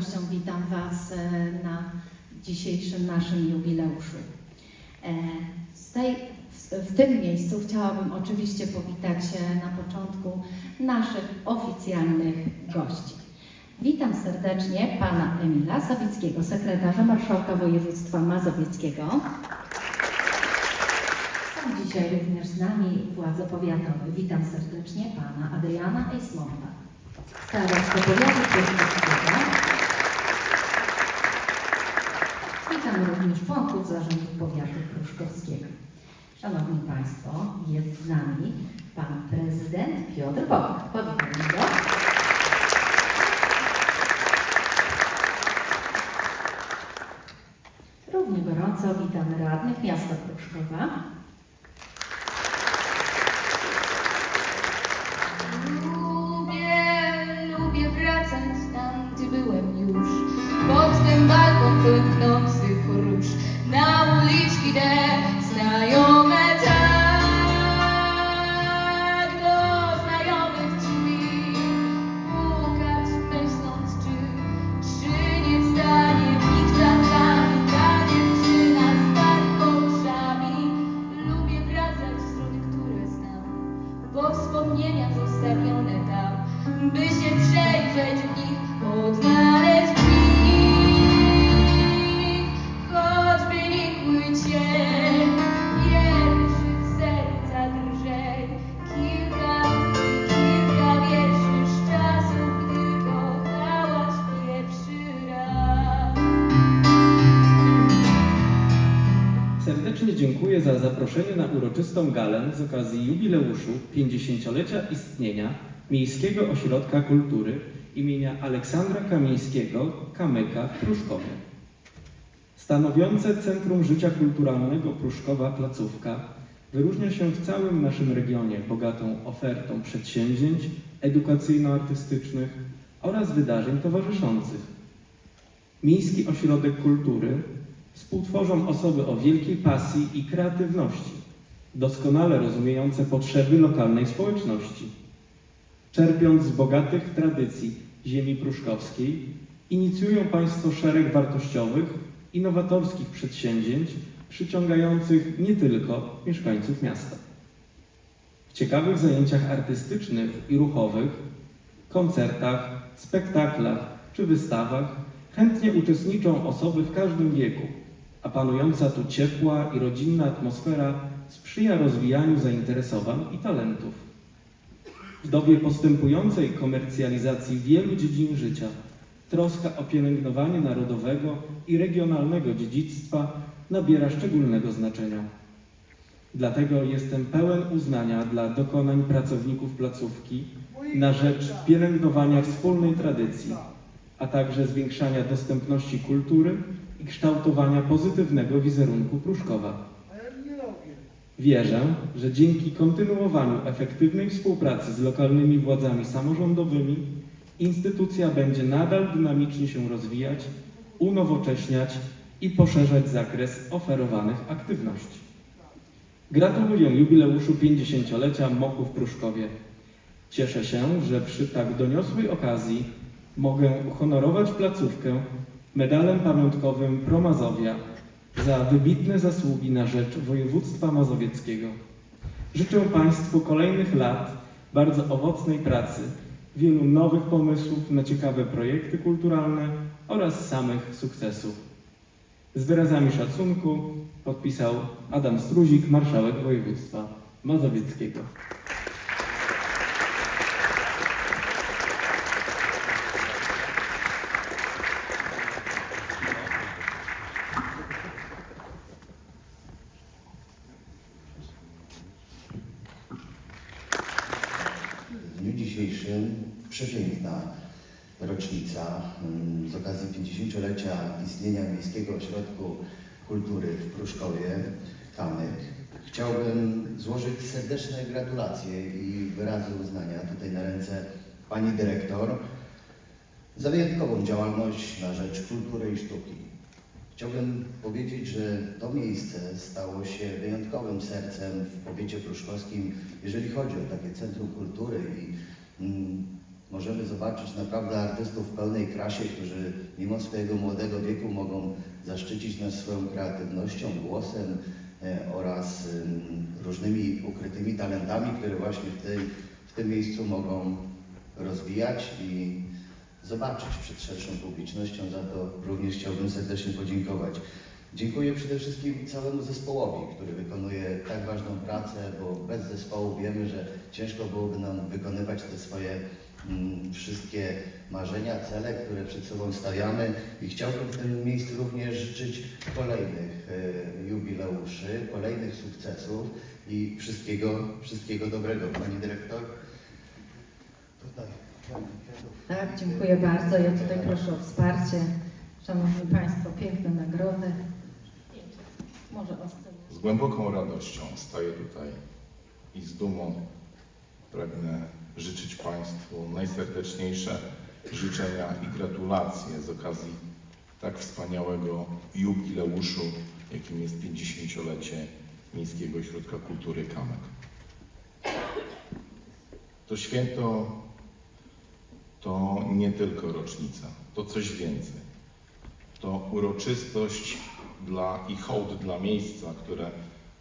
radością witam Was e, na dzisiejszym naszym jubileuszu. E, tej, w, w tym miejscu chciałabym oczywiście powitać e, na początku naszych oficjalnych gości. Witam serdecznie Pana Emila Sawickiego, sekretarza Marszałka Województwa Mazowieckiego. Są dzisiaj również z nami władze powiatowe. Witam serdecznie Pana Adriana Eismonta, starostę powiatu pruszkowskiego. Witam również członków zarządu powiatu pruszkowskiego. Szanowni Państwo, jest z nami Pan Prezydent Piotr Bok. Powitamy go. Równie gorąco witamy radnych miasta Pruszkowa. Dziękuję za zaproszenie na uroczystą galę z okazji jubileuszu 50-lecia istnienia Miejskiego Ośrodka Kultury imienia Aleksandra Kamińskiego Kamyka w Pruszkowie. Stanowiące centrum życia kulturalnego Pruszkowa placówka wyróżnia się w całym naszym regionie bogatą ofertą przedsięwzięć edukacyjno-artystycznych oraz wydarzeń towarzyszących. Miejski Ośrodek Kultury współtworzą osoby o wielkiej pasji i kreatywności, doskonale rozumiejące potrzeby lokalnej społeczności. Czerpiąc z bogatych tradycji ziemi pruszkowskiej, inicjują Państwo szereg wartościowych, innowatorskich przedsięwzięć przyciągających nie tylko mieszkańców miasta. W ciekawych zajęciach artystycznych i ruchowych, koncertach, spektaklach czy wystawach chętnie uczestniczą osoby w każdym wieku, a panująca tu ciepła i rodzinna atmosfera sprzyja rozwijaniu zainteresowań i talentów. W dobie postępującej komercjalizacji wielu dziedzin życia, troska o pielęgnowanie narodowego i regionalnego dziedzictwa nabiera szczególnego znaczenia. Dlatego jestem pełen uznania dla dokonań pracowników placówki na rzecz pielęgnowania wspólnej tradycji, a także zwiększania dostępności kultury i kształtowania pozytywnego wizerunku Pruszkowa. Wierzę, że dzięki kontynuowaniu efektywnej współpracy z lokalnymi władzami samorządowymi instytucja będzie nadal dynamicznie się rozwijać, unowocześniać i poszerzać zakres oferowanych aktywności. Gratuluję jubileuszu 50-lecia Mochu w Pruszkowie. Cieszę się, że przy tak doniosłej okazji mogę uhonorować placówkę medalem pamiątkowym Promazowia za wybitne zasługi na rzecz województwa mazowieckiego. Życzę Państwu kolejnych lat bardzo owocnej pracy, wielu nowych pomysłów na ciekawe projekty kulturalne oraz samych sukcesów. Z wyrazami szacunku podpisał Adam Struzik, marszałek województwa mazowieckiego. W dniu dzisiejszym przepiękna rocznica mm, z okazji 50-lecia istnienia Miejskiego Ośrodku Kultury w Pruszkowie, Kamyk. Chciałbym złożyć serdeczne gratulacje i wyrazy uznania tutaj na ręce Pani Dyrektor za wyjątkową działalność na rzecz kultury i sztuki. Chciałbym powiedzieć, że to miejsce stało się wyjątkowym sercem w powiecie pruszkowskim, jeżeli chodzi o takie centrum kultury i mm, możemy zobaczyć naprawdę artystów w pełnej krasie, którzy mimo swojego młodego wieku mogą zaszczycić nas swoją kreatywnością, głosem e, oraz ym, różnymi ukrytymi talentami, które właśnie w, tej, w tym miejscu mogą rozwijać i zobaczyć przed szerszą publicznością. Za to również chciałbym serdecznie podziękować. Dziękuję przede wszystkim całemu zespołowi, który wykonuje tak ważną pracę, bo bez zespołu wiemy, że ciężko byłoby nam wykonywać te swoje wszystkie marzenia, cele, które przed sobą stawiamy. I chciałbym w tym miejscu również życzyć kolejnych e, jubileuszy, kolejnych sukcesów i wszystkiego, wszystkiego dobrego. Pani dyrektor? Tutaj. Tak, dziękuję bardzo. Ja tutaj proszę o wsparcie. Szanowni Państwo, piękne nagrody. Może o. Z głęboką radością staję tutaj i z dumą pragnę życzyć Państwu najserdeczniejsze życzenia i gratulacje z okazji tak wspaniałego jubileuszu, jakim jest 50-lecie Miejskiego Ośrodka Kultury Kamek. To święto to nie tylko rocznica, to coś więcej. To uroczystość dla, i hołd dla miejsca, które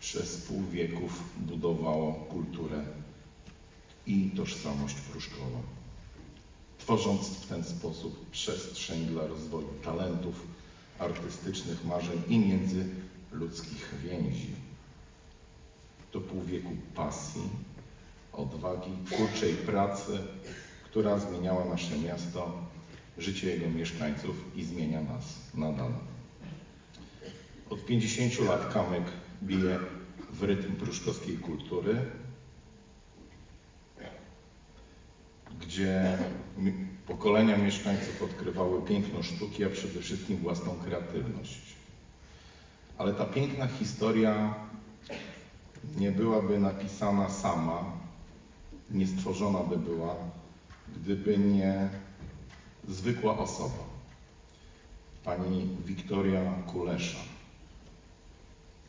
przez pół wieków budowało kulturę i tożsamość pruszkową. Tworząc w ten sposób przestrzeń dla rozwoju talentów artystycznych, marzeń i międzyludzkich więzi. To pół wieku pasji, odwagi, twórczej pracy, która zmieniała nasze miasto, życie jego mieszkańców i zmienia nas nadal. Od 50 lat kamyk bije w rytm pruszkowskiej kultury, gdzie pokolenia mieszkańców odkrywały piękno sztuki, a przede wszystkim własną kreatywność. Ale ta piękna historia nie byłaby napisana sama, nie stworzona by była, gdyby nie zwykła osoba, pani Wiktoria Kulesza,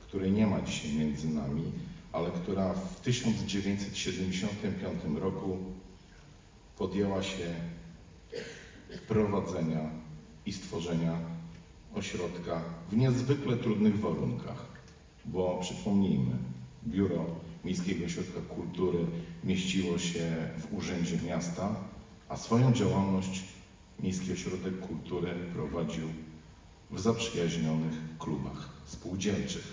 której nie ma dzisiaj między nami, ale która w 1975 roku podjęła się prowadzenia i stworzenia ośrodka w niezwykle trudnych warunkach, bo przypomnijmy, biuro Miejskiego Ośrodka Kultury mieściło się w Urzędzie Miasta, a swoją działalność Miejski Ośrodek Kultury prowadził w zaprzyjaźnionych klubach spółdzielczych.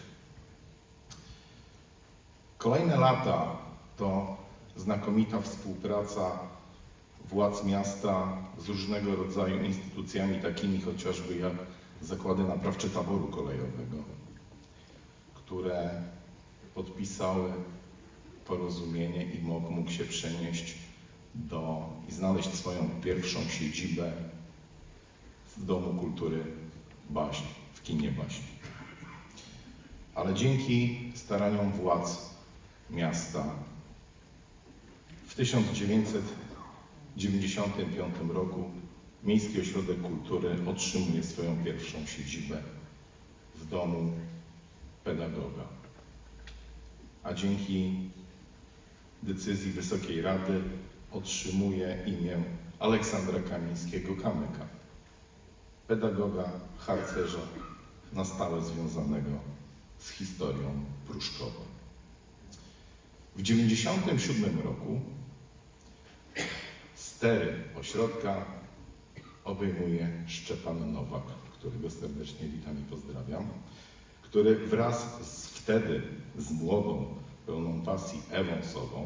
Kolejne lata to znakomita współpraca władz miasta z różnego rodzaju instytucjami, takimi chociażby jak zakłady naprawcze taboru kolejowego, które podpisały porozumienie i mógł, mógł się przenieść do i znaleźć swoją pierwszą siedzibę w Domu Kultury Baśń, w kinie Baśń. Ale dzięki staraniom władz miasta w 1995 roku Miejski Ośrodek Kultury otrzymuje swoją pierwszą siedzibę w domu pedagoga. A dzięki decyzji Wysokiej Rady otrzymuje imię Aleksandra Kamińskiego Kamyka, pedagoga, harcerza na stałe związanego z historią pruszkową. W 1997 roku ośrodka obejmuje Szczepan Nowak, którego serdecznie witam i pozdrawiam, który wraz z wtedy z młodą, pełną pasji Ewą Sobą,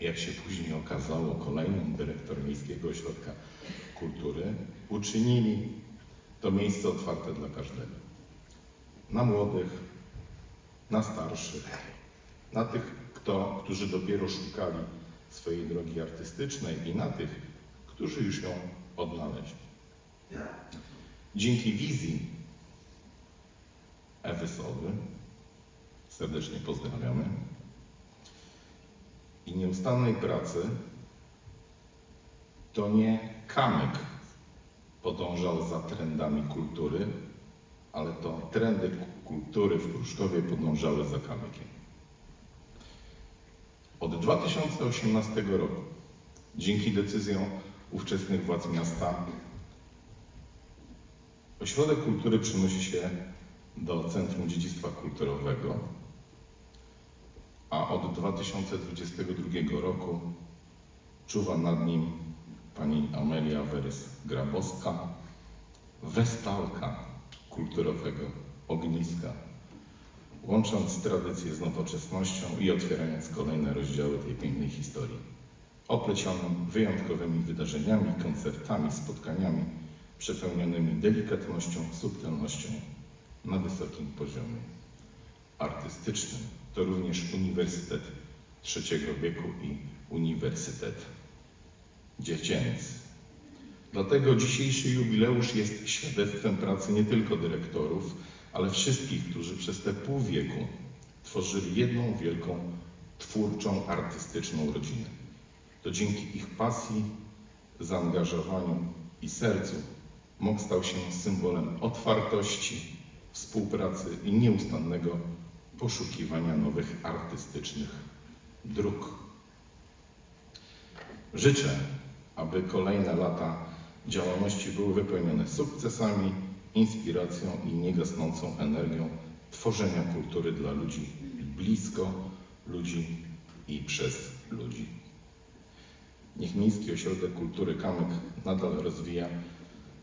jak się później okazało, kolejną dyrektor Miejskiego Ośrodka Kultury, uczynili to miejsce otwarte dla każdego. Na młodych, na starszych, na tych, kto, którzy dopiero szukali swojej drogi artystycznej i na tych, którzy już ją odnaleźli. Dzięki wizji Ewy Sowy, serdecznie pozdrawiamy, i nieustannej pracy, to nie kamyk podążał za trendami kultury, ale to trendy kultury w Pruszkowie podążały za kamykiem. Od 2018 roku Dzięki decyzjom ówczesnych władz miasta ośrodek kultury przenosi się do Centrum Dziedzictwa Kulturowego, a od 2022 roku czuwa nad nim pani Amelia Werys-Grabowska, westalka kulturowego ogniska, łącząc tradycję z nowoczesnością i otwierając kolejne rozdziały tej pięknej historii, oplecionym wyjątkowymi wydarzeniami, koncertami, spotkaniami, przepełnionymi delikatnością, subtelnością na wysokim poziomie artystycznym. To również Uniwersytet Trzeciego Wieku i Uniwersytet Dziecięcy. Dlatego dzisiejszy jubileusz jest świadectwem pracy nie tylko dyrektorów, ale wszystkich, którzy przez te pół wieku tworzyli jedną wielką, twórczą, artystyczną rodzinę. To dzięki ich pasji, zaangażowaniu i sercu MOK stał się symbolem otwartości, współpracy i nieustannego poszukiwania nowych artystycznych dróg. Życzę, aby kolejne lata działalności były wypełnione sukcesami, inspiracją i niegasnącą energią tworzenia kultury dla ludzi blisko ludzi i przez ludzi. Niech Miejski Ośrodek Kultury Kamyk nadal rozwija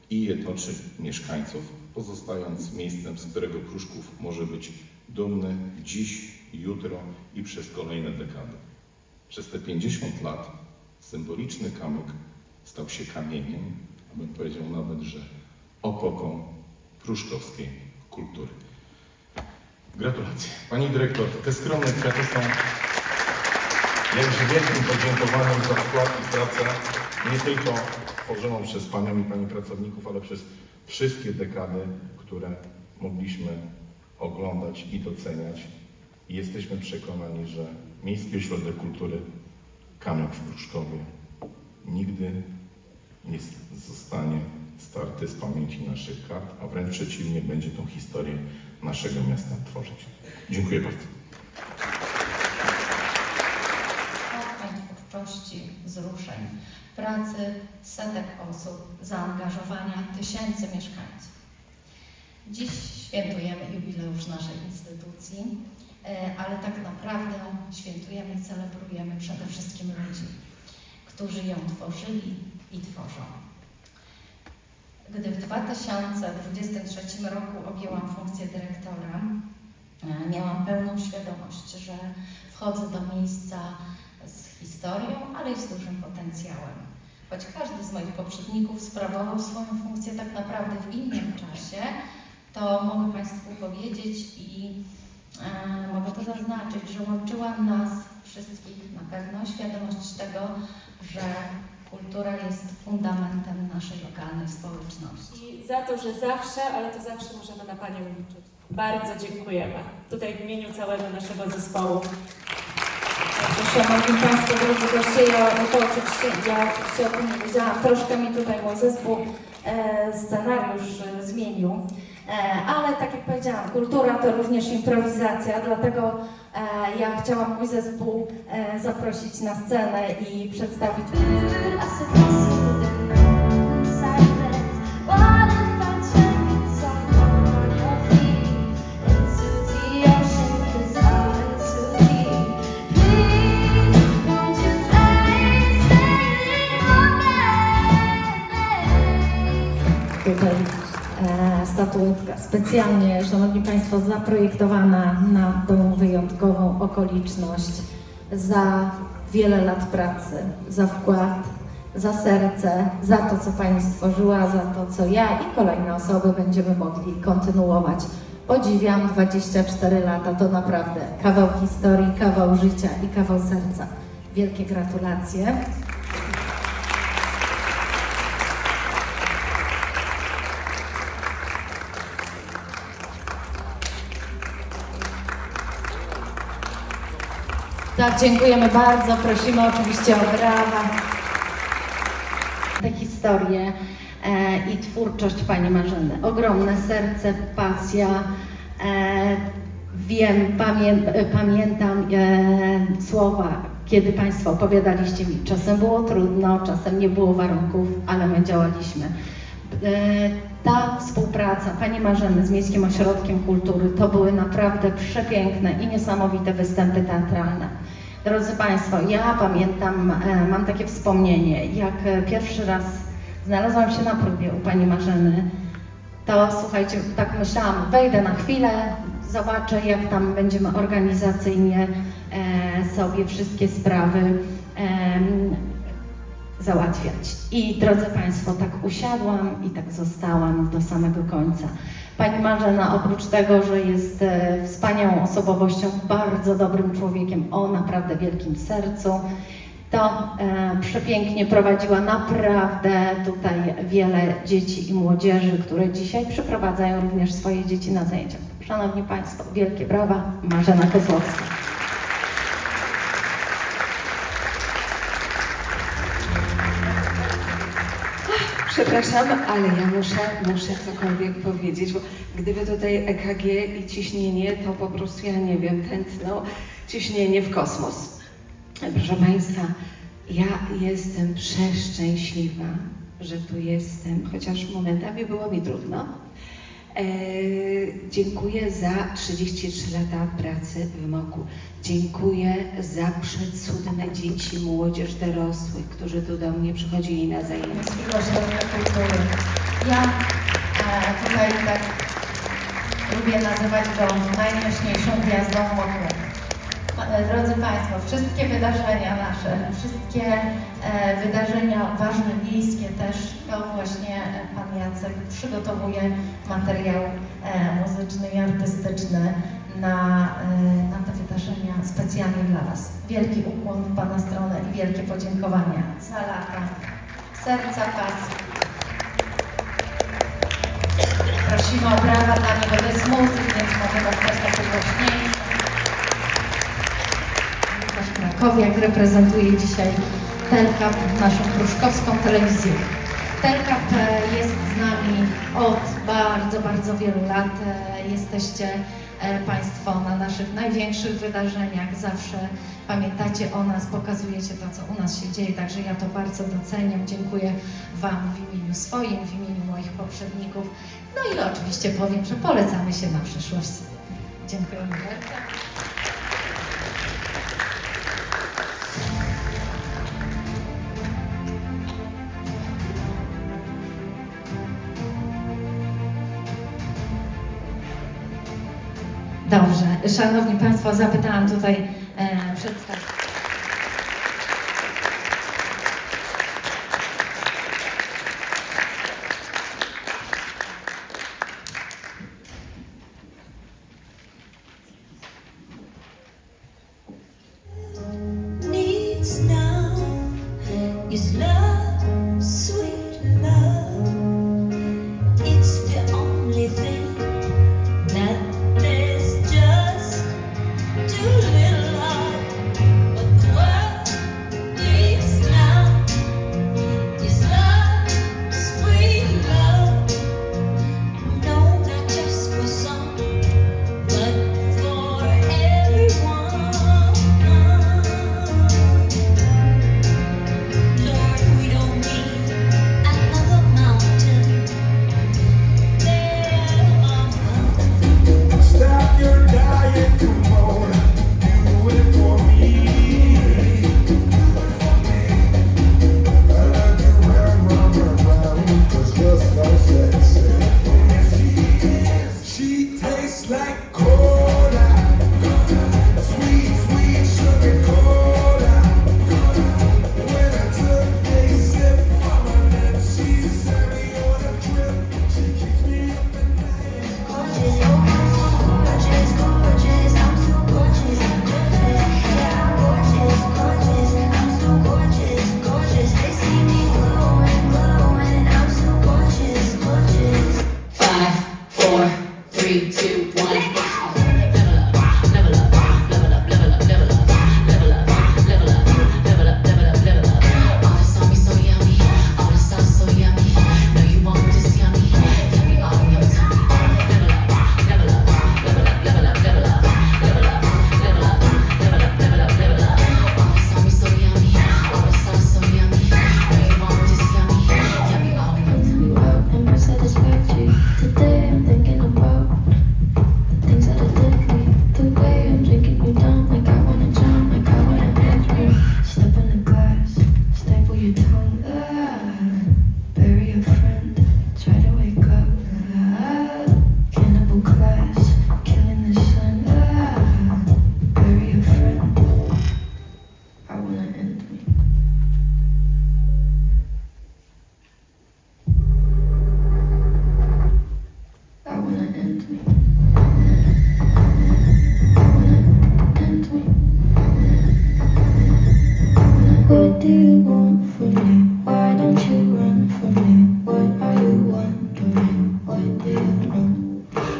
i jednoczy mieszkańców, pozostając miejscem, z którego Pruszków może być dumny dziś, jutro i przez kolejne dekady. Przez te 50 lat symboliczny kamyk stał się kamieniem, a bym powiedział nawet, że opoką pruszkowskiej kultury. Gratulacje. Pani dyrektor, te skromne kwiaty są jakże wielkim podziękowaniem za wkład i pracę nie tylko tworzoną przez Panią i Pani pracowników, ale przez wszystkie dekady, które mogliśmy oglądać i doceniać. I jesteśmy przekonani, że Miejski Ośrodek Kultury Kamyk w Pruszkowie nigdy nie zostanie starty z pamięci naszych kart, a wręcz przeciwnie, będzie tą historię naszego miasta tworzyć. Dziękuję bardzo. spotkań, twórczości, wzruszeń, pracy setek osób, zaangażowania tysięcy mieszkańców. Dziś świętujemy jubileusz naszej instytucji, e, ale tak naprawdę świętujemy i celebrujemy przede wszystkim ludzi, którzy ją tworzyli i tworzą. Gdy w 2023 roku objęłam funkcję dyrektora, e, miałam pełną świadomość, że wchodzę do miejsca z historią, ale i z dużym potencjałem. Choć każdy z moich poprzedników sprawował swoją funkcję tak naprawdę w innym czasie, to mogę Państwu powiedzieć i e, mogę to zaznaczyć, że łączyła nas wszystkich na pewno świadomość tego, że kultura jest fundamentem naszej lokalnej społeczności. I za to, że zawsze, ale to zawsze możemy na Panią liczyć. Bardzo dziękujemy. Tutaj w imieniu całego naszego zespołu. Szanowni Państwo, drodzy goście, ja, to oczywiście, ja oczywiście o tym nie wiedziałam, troszkę mi tutaj mój zespół e, scenariusz e, zmienił, ale tak jak powiedziałam, kultura to również improwizacja, dlatego e, ja chciałam mój zespół e, zaprosić na scenę i przedstawić tutaj e, statuetka specjalnie, Szanowni Państwo, zaprojektowana na tą wyjątkową okoliczność za wiele lat pracy, za wkład, za serce, za to, co Pani stworzyła, za to, co ja i kolejne osoby będziemy mogli kontynuować. Podziwiam 24 lata, to naprawdę kawał historii, kawał życia i kawał serca. Wielkie gratulacje. Tak, dziękujemy bardzo. Prosimy oczywiście o brawa. Te historie e, i twórczość Pani Marzeny. Ogromne serce, pasja, e, wiem, pamię, e, pamiętam e, słowa, kiedy Państwo opowiadaliście mi. Czasem było trudno, czasem nie było warunków, ale my działaliśmy. E, Ta współpraca Pani Marzeny z Miejskim Ośrodkiem Kultury to były naprawdę przepiękne i niesamowite występy teatralne. Drodzy Państwo, ja pamiętam, e, mam takie wspomnienie, jak pierwszy raz znalazłam się na próbie u Pani Marzeny, to słuchajcie, tak myślałam, wejdę na chwilę, zobaczę jak tam będziemy organizacyjnie e, sobie wszystkie sprawy załatwiać. I drodzy Państwo, tak usiadłam i tak zostałam do samego końca. Pani Marzena, oprócz tego, że jest e, wspaniałą osobowością, bardzo dobrym człowiekiem o naprawdę wielkim sercu, to e, przepięknie prowadziła naprawdę tutaj wiele dzieci i młodzieży, które dzisiaj przyprowadzają również swoje dzieci na zajęcia. Szanowni Państwo, wielkie brawa, Marzena Kozłowska. Przepraszam, ale ja muszę, muszę cokolwiek powiedzieć, bo gdyby tutaj EKG i ciśnienie, to po prostu ja nie wiem, tętno ciśnienie w kosmos. Proszę Państwa, ja jestem przeszczęśliwa, że tu jestem, chociaż momentami było mi trudno. E, dziękuję za 33 lata pracy w MOKU. Dziękuję za przecudne dzieci, młodzież, dorosłych, którzy tu do mnie przychodzili na zajęcia. Ja e, tutaj tak lubię nazywać go najjaśniejszą gwiazdą wokół. E, Drodzy Państwo, wszystkie wydarzenia nasze, wszystkie e, wydarzenia ważne, miejskie też, to właśnie Pan Jacek przygotowuje materiał e, muzyczny i artystyczny na, na te wydarzenia specjalnie dla Was. Wielki ukłon w Pana stronę i wielkie podziękowania za lata serca pasji. Prosimy o brawa dla niego, to jest muzyk, więc może was też takie Krakowiak reprezentuje dzisiaj Telkap, naszą pruszkowską telewizję. Telkap e, jest z nami od bardzo, bardzo wielu lat. E, Jesteście e, Państwo na naszych największych wydarzeniach. Zawsze pamiętacie o nas, pokazujecie to, co u nas się dzieje, także ja to bardzo doceniam. Dziękuję Wam w imieniu swoim, w imieniu moich poprzedników. No i oczywiście powiem, że polecamy się na przyszłość. Dziękuję bardzo. Dobrze, Szanowni Państwo, zapytałam tutaj